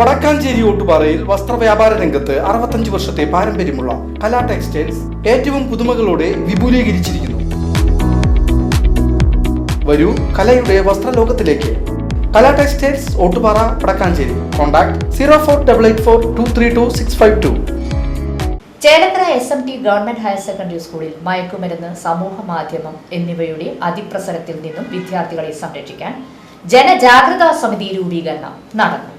വടക്കാഞ്ചേരി ഓട്ടുപാറയിൽ വസ്ത്രവ്യാപാര രംഗത്ത് അറുപത്തഞ്ച് വർഷത്തെ പാരമ്പര്യമുള്ള കലാ ടെക്സ്റ്റൈൽസ് ഏറ്റവും പുതുമകളോടെ വിപുലീകരിച്ചിരിക്കുന്നു. വരൂ കലയുടെ വസ്ത്രലോകത്തിലേക്ക്. Kala textiles Ottupara Vadakkanchery. Contact zero four double eight four two three two six five two. Chelakkara S M T government higher secondary സ്കൂളിൽ മയക്കുമരുന്ന് സമൂഹ മാധ്യമം എന്നിവയുടെ അതിപ്രസരത്തിൽ നിന്നും വിദ്യാർത്ഥികളെ സംരക്ഷിക്കാൻ ജനജാഗ്രതാ സമിതി രൂപീകരണം നടന്നു.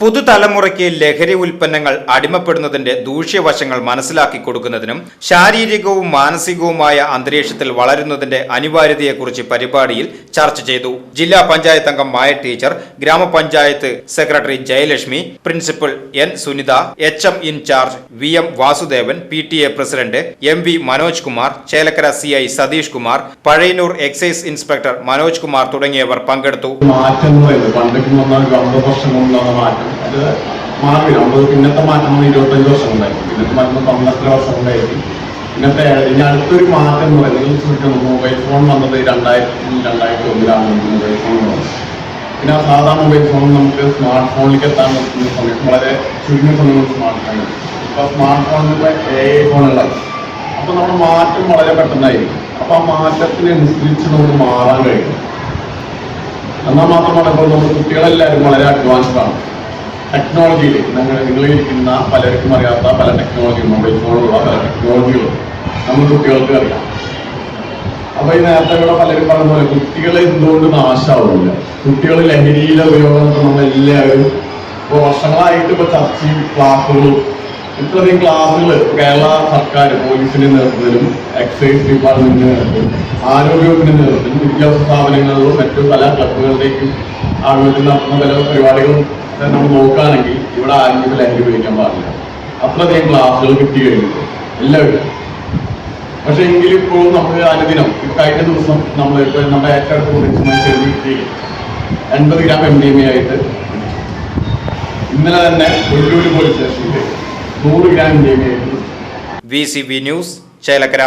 പുതുതലമുറയ്ക്ക് ലഹരി ഉൽപ്പന്നങ്ങൾ അടിമപ്പെടുന്നതിന്റെ ദൂഷ്യവശങ്ങൾ മനസ്സിലാക്കി കൊടുക്കുന്നതിനും ശാരീരികവും മാനസികവുമായ അന്തരീക്ഷത്തിൽ വളരുന്നതിന്റെ അനിവാര്യതയെക്കുറിച്ച് പരിപാടിയിൽ ചർച്ച ചെയ്തു. ജില്ലാ പഞ്ചായത്ത് അംഗം മായ ടീച്ചർ ഗ്രാമപഞ്ചായത്ത് secretary Jayalakshmi principal N Sunitha H M incharge V M Vasudevan P T A president M V Manoj Kumar Chelakkara C I Satheesh Kumar Pazhayannur excise inspector Manoj Kumar തുടങ്ങിയവർ പങ്കെടുത്തു. മാറ്റം അത് മാറി അമ്പത് പിന്നത്തെ മാറ്റം വന്ന് ഇരുപത്തഞ്ച് വർഷം ഉണ്ടായിരുന്നു പിന്നത്തെ മാറ്റം പന്ത്രണ്ടര വർഷം കൊണ്ടായിരിക്കും ഇന്നത്തെ ഇനി അടുത്തൊരു മാറ്റം എന്ന് പറയുന്നത് മൊബൈൽ ഫോൺ വന്നത് രണ്ടായിരത്തി രണ്ടായിരത്തി ഒന്നിലാണ് മൊബൈൽ ഫോൺ വന്നത്. പിന്നെ ആ സാധാ മൊബൈൽ ഫോൺ നമുക്ക് സ്മാർട്ട് ഫോണിലേക്ക് എത്താൻ പറ്റുന്ന സമയത്ത് വളരെ ചുരുങ്ങിയ സമയം സ്മാർട്ട് ഫോൺ. ഇപ്പോൾ സ്മാർട്ട് ഫോണിൽ എ ഫോണുകളായി അപ്പോൾ നമ്മുടെ മാറ്റം വളരെ പെട്ടെന്നായിരിക്കും. അപ്പോൾ ആ മാറ്റത്തിനനുസരിച്ച് നമുക്ക് മാറാൻ കഴിയും. എന്നാൽ മാത്രമാണ് ഇപ്പോൾ നമ്മുടെ കുട്ടികളെല്ലാവരും വളരെ അഡ്വാൻസ്ഡ് ആണ്. ടെക്നോളജിയിൽ നിങ്ങൾ നിങ്ങളിരിക്കുന്ന പലർക്കും അറിയാത്ത പല ടെക്നോളജിയും മൊബൈൽ ഫോണുള്ള പല ടെക്നോളജികളും നമ്മൾ കുട്ടികൾക്ക് അറിയാം. അപ്പൊ ഈ നേരത്തെ ഇവിടെ പലരും പറഞ്ഞ പോലെ കുട്ടികളെ എന്തുകൊണ്ട് നാശാവുന്നില്ല? കുട്ടികൾ ലഹരിയിലെ ഉപയോഗം നമ്മൾ എല്ലാവരും ഇപ്പൊ വർഷങ്ങളായിട്ട് ഇപ്പൊ ചർച്ചയും ക്ലാസ്സുകളും ഇത്രയധികം ക്ലാസ്സുകൾ കേരള സർക്കാർ പോലീസിന്റെ നേതൃത്വത്തിലും എക്സൈസ് ഡിപ്പാർട്ട്മെന്റിന്റെ നേതൃത്വത്തിലും ആരോഗ്യവകുപ്പിന്റെ നേതൃത്വത്തിലും വിദ്യാഭ്യാസ സ്ഥാപനങ്ങളിലും മറ്റു പല ക്ലബുകളിലേക്കും ആളുകൾക്ക് നടത്തുന്ന പല പരിപാടികളും നമ്മൾ നോക്കുകയാണെങ്കിൽ ഇവിടെ ആരെങ്കിലും ലഹരി ഉപയോഗിക്കാൻ പാടില്ല. അത്രയധികം ക്ലാസ്സുകൾ കിട്ടി കഴിഞ്ഞു. എല്ലാവരും. പക്ഷെ എങ്കിലും ഇപ്പോഴും നമുക്ക് അനുദിനം കഴിഞ്ഞ ദിവസം നമ്മൾ ഇപ്പോൾ നമ്മുടെ ഏറ്റവും അടുത്ത് ചെറുപ്പി എൺപത് gram M D M A ആയിട്ട് ഇന്നലെ തന്നെ വെള്ളൂർ പോലീസ് സ്റ്റേഷനിൽ നൂറ് gram M D M A ആയിട്ട് V C B news Chelakkara